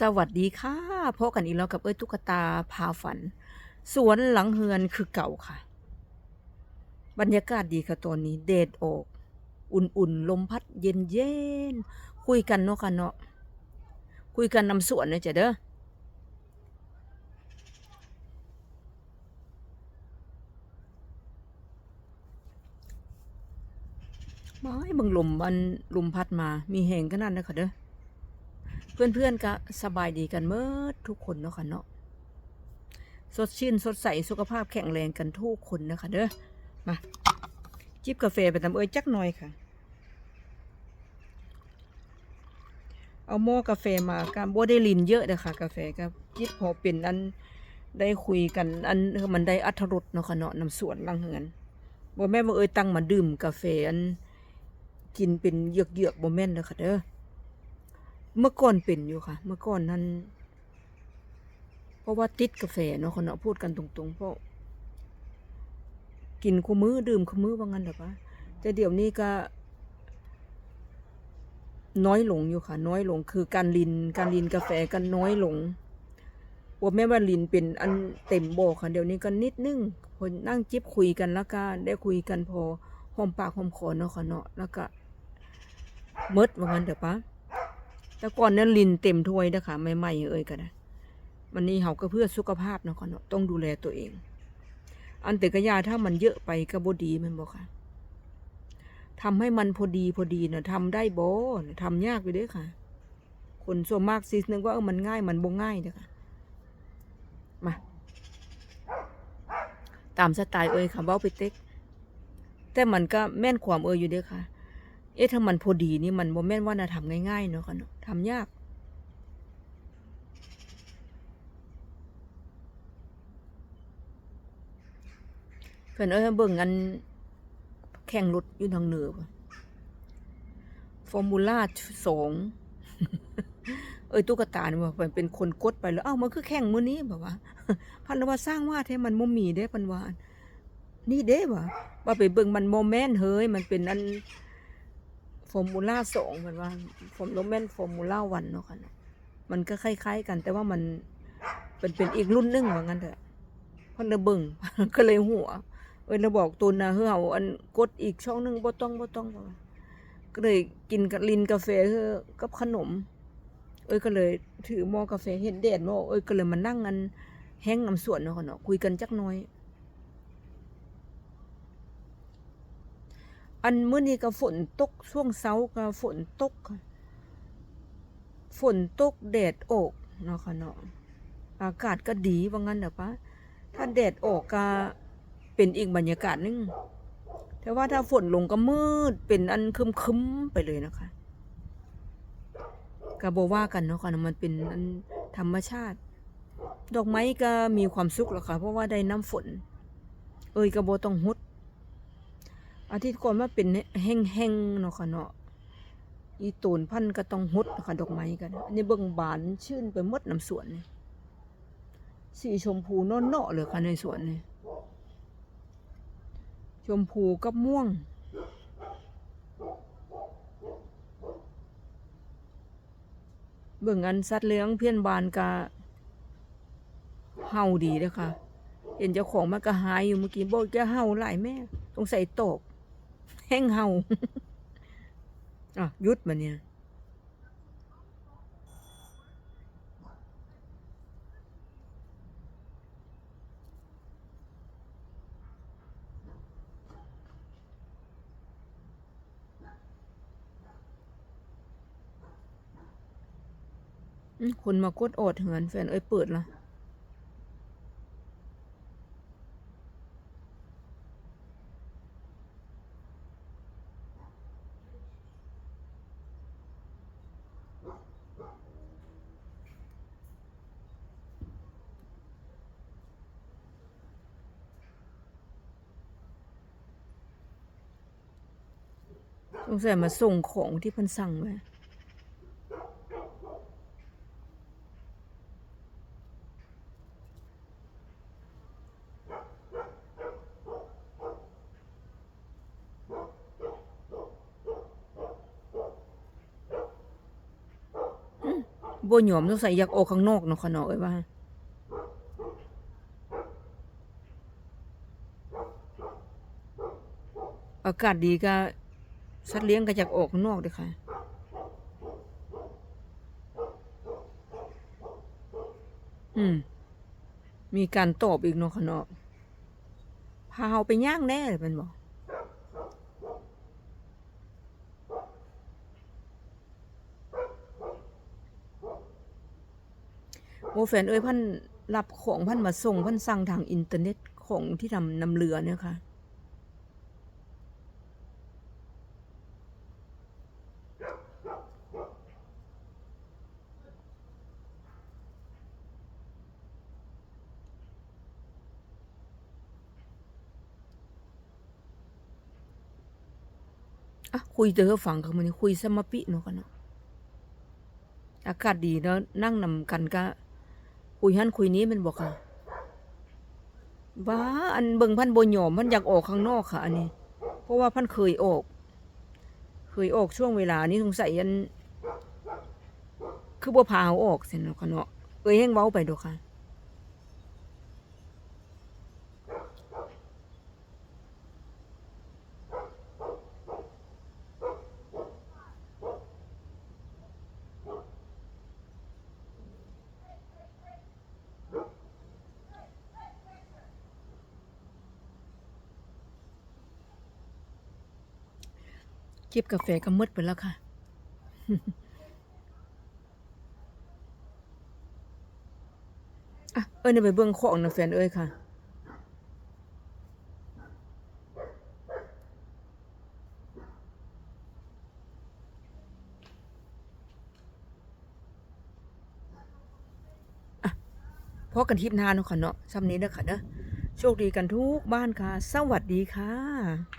สวัสดีค่ะพบกันอีกแล้วกับเอ้ยตุ๊กตาพาฝัน สวนหลังเฮือนคือเก่าค่ะ บรรยากาศดีค่ะตอนนี้เดดออก อุ่นๆ ลมพัดเย็นๆคุยกันเนาะค่ะเนาะคุยกันนำสวนนะจ๊ะเด้อไม่เบังลมมันลมพัดมามีแหงขนาดนั้นค่ะเด้อ เพื่อนๆก็สบายดีกันเมื่อทุกคนเนาะค่ะเนาะสดชื่นสดใสสุขภาพแข็งแรงกันทุกคนนะคะเด้อมาจิบกาแฟไปทำเอ้ยจักหน่อยค่ะ เอาหม้อกาแฟมาการบ่ได้ลินเยอะเด้อค่ะ กาแฟก็จิบพอเป็นอันได้คุยกันอันมันได้อัธรสเนาะค่ะเนาะน้ำสวนลังเฮือนบ่แม่นว่เอ้ยตั้งมาดื่มกาแฟอันกินเป็นเหยือกๆบ่แม่นเด้อค่ะเด้อ เมื่อก่อนเป็นอยู่ค่ะ เมื่อก่อนนั้น เพราะว่าติดกาแฟเนาะคนเนาะพูดกันตรงๆ เพราะ กินคู่มือดื่มคู่มือว่างั้นเถอะปะแต่เดี๋ยวนี้ก็ น้อยลงอยู่ค่ะ น้อยลง คือการลินการลินกาแฟกันน้อยลงว่าแม่ว่าลินเป็นอันเต็มโบค่ะ เดี๋ยวนี้ก็นิดนึงพอนั่งจิบคุยกันแล้วก็ได้คุยกันพอหอมปากหอมคอเนาะค่ะเนาะแล้วก็มดว่างั้นเถอะปะ แต่ก่อนนั้นลินเต็มถ้วยนะคะใหม่เอ่ยก็ได้วันนี้เขาก็เพื่อสุขภาพเนาะค่ะเนาะต้องดูแลตัวเอง อันแต่กระยาถ้ามันเยอะไปก็บ่ดีมันบอกค่ะทำให้มันพอดีพอดีเนาะทำได้บ่น่ะทำยากอยู่ด้อค่ะ คนส่วนมากซินึกว่าเออมันง่ายมันบ่ง่ายเด้อค่ะมาตามสไตล์เอ่ยค่ะเว้าไปเต็กแต่มันก็แม่นความเอ่ยอยู่เด้อค่ะ เอ๊ะถ้ามันพอดีนี่มันโมแม่นว่าน่าทำง่ายๆเนาะค่ะเนาะทำยาก เพิ่นเอ้ยเบิ่งอันแข่งรถอยู่ทางเหนือฟอร์มูล่าสองเอ้ยตุ๊กตาเนี่ยว่าเพิ่นเป็นคนกดไปแล้ว เอ้ามันคือแข่งมือนี้แบบว่า พันว่าสร้างว่าแท้มันบ่มีเด้พันวานี่เด้ว่ว่าไปเบิ่งมันโมแมนต์เฮ้ยมันเป็นอัน ฟอร์มูล่าสองเหมือนว่าฟอร์โรแมนฟอร์มูล่าวันเนาะค่ะเนาะมันก็คล้ายๆ กันแต่ว่ามันเป็นเป็นอีกรุ่นหนึงว่างั้นเถอะพราะเราเบิ่งก็เลยหัวเอ้ยเราบอกตุนนะเฮ้ยเอาอันกดอีกช่องหนึงบ่ต้องบ่ต้องก็เลยกินกับลินกาแฟเฮอกับขนม เอ้ยก็เลยถือหม้อกาแฟเห็นแดดหม้อเอ้ยก็เลยมานั่งกันแห้งน้ำสวนเนาะค่ะเนาะคุยกันจักหน่อย อันมื้อนี้ก็ฝนตกช่วงเช้าก็ฝนตก ฝนตกแดดออกเนาะค่ะเนาะอากาศก็ดีว่างั้นเด้อปะถ้าแดดออกก็เป็นอีกบรรยากาศหนึงแต่ว่าถ้าฝนลงก็มืดเป็นอันครึมๆไปเลยนะคะก็บ่ว่ากันเนาะค่ะมันเป็นอันธรรมชาติ ดอกไม้ก็มีความสุขหรอกค่ะ เพราะว่าได้น้ำฝน เอ้ยก็บ่ต้องฮด อาทิตย์ก่อนมาเป็นแห้งๆเนาะค่ะเนาะอีตูนพันก็ต้องฮดค่ะดอกไม้กันอันนี้เบิ่งบานชื่นไปหมดน้ำสวนนี่สีชมพูเนาะเลยค่ะในสวนนี่ชมพูกับม่วง เบิ่งอันสัตว์เลี้ยงเพี้ยนบานกะเห่าดีเด้อค่ะ เห็นเจ้าของมันก็หายอยู่เมื่อกี้บอกจะเห่าหลายแม่ ต้องใส่ตก แห้งเห่าอะยุดมาเนี่ยคนมากดออดเหือนแฟนเอ้ยเปิดละ สงสัยมาส่งของที่เพิ่นสั่งไว้บ่ยอมต้องใส่อยากออกข้างนอกเนาะค่ะเนาะเอ้ยว่าอากาศดีก็ สัตว์เลี้ยงก็อยากออกข้างนอกเด้อค่ะอืม มีการตอบอีกเนาะค่ะเนาะพาเฮาไปย่างแน่เลยเป็นบอกโอแฟนเอ้ยพันรับของพันมาส่งพันสั่งทางอินเทอร์เน็ตของที่ทำนำเรือเนี่ยค่ะ อะคุยเจอฟังกันมันคุยสมาปิเนาะกันเนาะอากาศดีเนาะนั่งนำกันก็คุยหันคุยนี้มันบอกค่ะบ้าอันเบิ่งพันโบหยอมพันอยากออกข้างนอกค่ะ อันนี้ เพราะว่าพันเคยออก เคยออกช่วงเวลานี้สงสัยยัน คือบ่พาเอาออกเสินเนาะค่ะเนาะเอ้ยแห้งเว้าไปดอก ค่ะจิบกาแฟก็มืดไปแล้วค่ะ อะ เอ้ยไปเบิ่งของนะแฟนเอ้ยค่ะ อะพอกันทิพนานเนาะค่ะเนาะซ้ำนี้เด้อค่ะเด้อโชคดีกันทุกบ้านค่ะ สวัสดีค่ะ